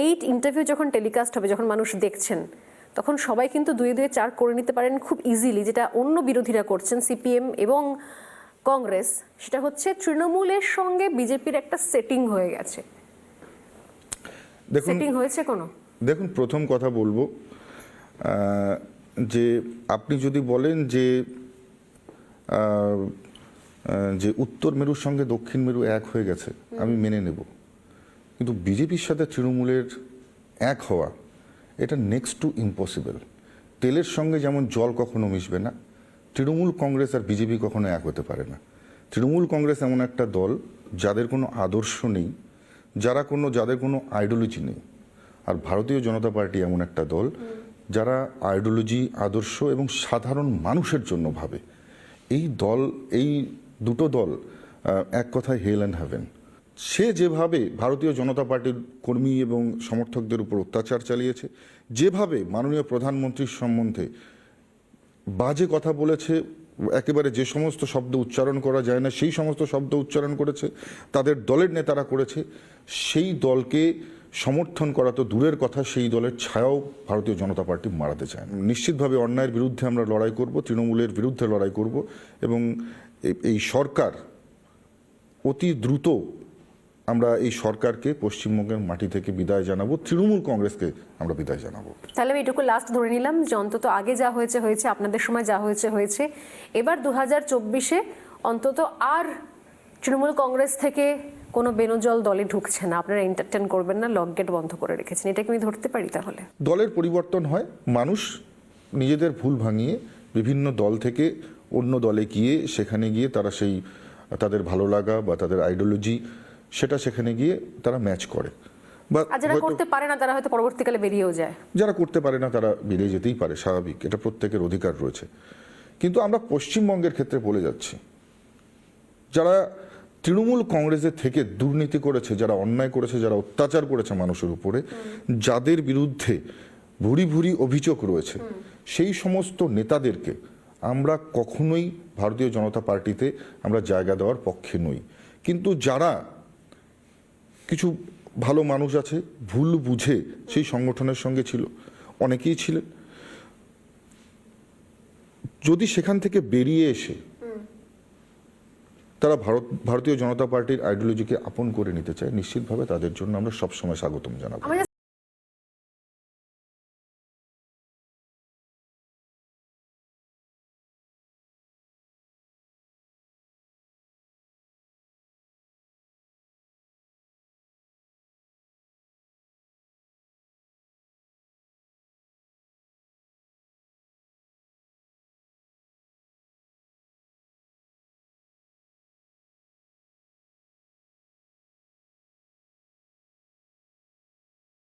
এই ইন্টারভিউ যখন টেলিকাস্ট হবে যখন মানুষ দেখছেন তখন সবাই কিন্তু দুয়ে দুয়ে চার করে নিতে পারেন খুব ইজিলি যেটা অন্য বিরোধীরা করছেন সিপিএম এবং কংগ্রেস সেটা হচ্ছে তৃণমূলের সঙ্গে বিজেপির একটা সেটিং হয়ে গেছে। দেখুন সেটিং হয়েছে কোনো? দেখুন প্রথম কথা বলব যে আপনি যদি বলেন যে যে উত্তর মেরুর সঙ্গে দক্ষিণ মেরু এক হয়ে গেছে আমি মেনে নেব। কিন্তু বিজেপির সাথে তৃণমূলের এক হওয়া, এটা নেক্সট টু ইম্পসিবল তেলের সঙ্গে যেমন জল কখনো মিশবে না, তৃণমূল কংগ্রেস আর বিজেপি কখনো এক হতে পারে না। তৃণমূল কংগ্রেস এমন একটা দল যাদের কোনো আদর্শ নেই, যারা কোনো, যাদের কোনো আইডিওলজি নেই। আর ভারতীয় জনতা পার্টি এমন একটা দল যারা আইডিওলজি আদর্শ এবং সাধারণ মানুষের জন্য ভাবে। এই দল, এই দুটো দল এক কথায় হেল অ্যান্ড হ্যাভেন সে যেভাবে ভারতীয় জনতা পার্টির কর্মী এবং সমর্থকদের উপর অত্যাচার চালিয়েছে, যেভাবে মাননীয় প্রধানমন্ত্রীর সম্বন্ধে বাজে কথা বলেছে, একেবারে যে সমস্ত শব্দ উচ্চারণ করা যায় না, সেই সমস্ত শব্দ উচ্চারণ করেছে, তাদের দলের নেতারা করেছে, সেই দলকে সমর্থন করা তো দূরের কথা, সেই দলের ছায়াও ভারতীয় জনতা পার্টি মারাতে চায়। নিশ্চিতভাবে অন্যায়ের বিরুদ্ধে আমরা লড়াই করব, তৃণমূলের বিরুদ্ধে লড়াই করব এবং এই সরকার অতি দ্রুত আমরা এই সরকারকে পশ্চিমবঙ্গের মাটি থেকে বিদায় জানাব তৃণমূল কংগ্রেসকে আমরা বিদায় জানাব। তাহলে আমি এটুকু লাস্ট ধরে নিলাম যে অন্তত আগে যা হয়েছে হয়েছে আপনাদের সময় যা হয়েছে হয়েছে। এবার দু হাজার চব্বিশে অন্তত আর তৃণমূল কংগ্রেস থেকে কোনো বেনজল দলে ঢুকছে না। আপনারা এন্টারটেন করবেন না লক গেট বন্ধ করে রেখেছেন। এটাকে আমি ধরতে পারি তাহলে? দলের পরিবর্তন হয় মানুষ নিজেদের ভুল ভাঙিয়ে বিভিন্ন দল থেকে অন্য দলে গিয়ে সেখানে গিয়ে তারা সেই তাদের ভালো লাগা বা তাদের আইডিওলজি সেটা সেখানে গিয়ে তারা ম্যাচ করে। বা যারা করতে পারে না তারা হয়তো পরবর্তীকালে বেরিয়েও যায়। যারা করতে পারে না তারা বেরিয়ে যেতেই পারে স্বাভাবিক। এটা প্রত্যেকের অধিকার রয়েছে। কিন্তু আমরা পশ্চিমবঙ্গের ক্ষেত্রে বলে যাচ্ছি যারা তৃণমূল কংগ্রেসের থেকে দুর্নীতি করেছে যারা অন্যায় করেছে যারা অত্যাচার করেছে মানুষের উপরে যাদের বিরুদ্ধে ভুরি ভুরি অভিযোগ রয়েছে সেই সমস্ত নেতাদেরকে আমরা কখনোই ভারতীয় জনতা পার্টিতে আমরা জায়গা দেওয়ার পক্ষে নই। কিন্তু যারা কিছু ভালো মানুষ আছে ভুল বুঝে সেই সংগঠনের সঙ্গে ছিল অনেকেই ছিলেন। যদি সেখান থেকে বেরিয়ে এসে তারা ভারত ভারতীয় জনতা পার্টির আইডিওলজিকে আপন করে নিতে চায় নিশ্চিতভাবে তাদের জন্য আমরা সবসময় স্বাগতম জানাব।